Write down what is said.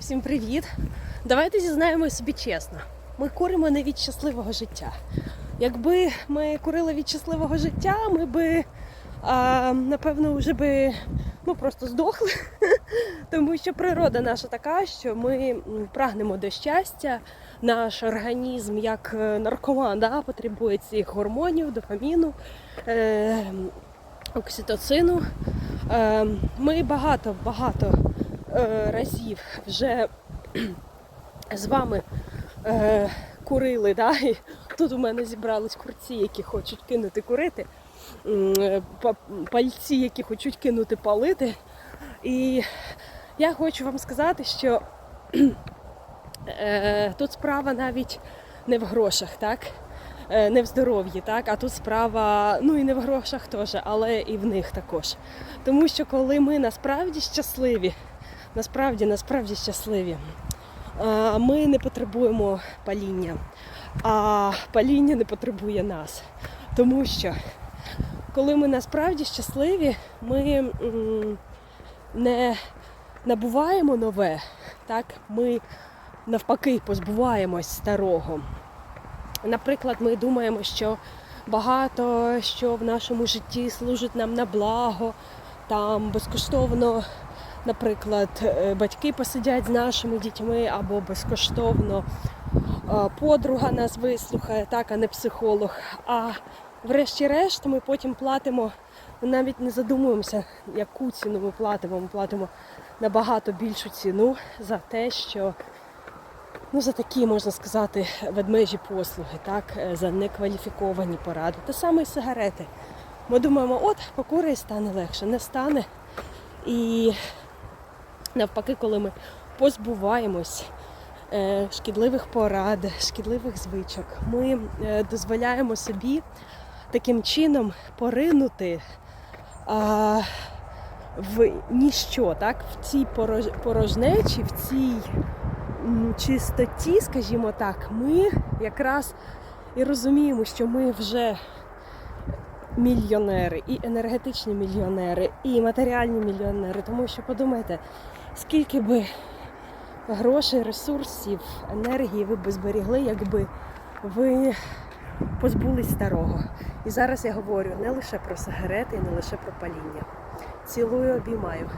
Всім привіт! Давайте зізнаємося собі чесно. Ми куримо не від щасливого життя. Якби ми курили від щасливого життя, ми би а, напевно вже би ну, просто здохли. Тому що природа наша така, що ми прагнемо до щастя. Наш організм, як е, наркоман, да, потребує цих гормонів, дофаміну, е, окситоцину. Е, ми багато багато е, разів вже з вами е, курили. Да? І тут у мене зібрались курці, які хочуть кинути курити, е, па- пальці, які хочуть кинути палити. І я хочу вам сказати, що е, тут справа навіть не в грошах, так? Е, Не в здоров'ї, так, а тут справа, ну і не в грошах теж, але і в них також. Тому що коли ми насправді щасливі, насправді, насправді щасливі, ми не потребуємо паління, а паління не потребує нас. Тому що коли ми насправді щасливі, ми не набуваємо нове, так? ми навпаки позбуваємось старого. Наприклад, ми думаємо, що багато що в нашому житті служить нам на благо, там безкоштовно, наприклад, е, батьки посидять з нашими дітьми або безкоштовно подруга нас вислухає, так, а не психолог. А врешті-решт ми потім платимо, ми навіть не задумуємося, яку ціну ми платимо. Ми платимо набагато більшу ціну за те, що ну, за такі, можна сказати, ведмежі послуги, так, е, за некваліфіковані поради. Те саме і сигарети. Ми думаємо, от покури і стане легше. Не стане. І навпаки, коли ми позбуваємось е, шкідливих порад, шкідливих звичок, ми е, дозволяємо собі таким чином поринути а, в ніщо, так, в цій порожнечі, в цій чистоті, скажімо так, ми якраз і розуміємо, що ми вже мільйонери, і енергетичні мільйонери, і матеріальні мільйонери. Тому що подумайте, скільки би грошей, ресурсів, енергії ви б зберігли, якби ви позбулись старого. І зараз я говорю не лише про сигарети, не лише про паління. Цілую, обіймаю.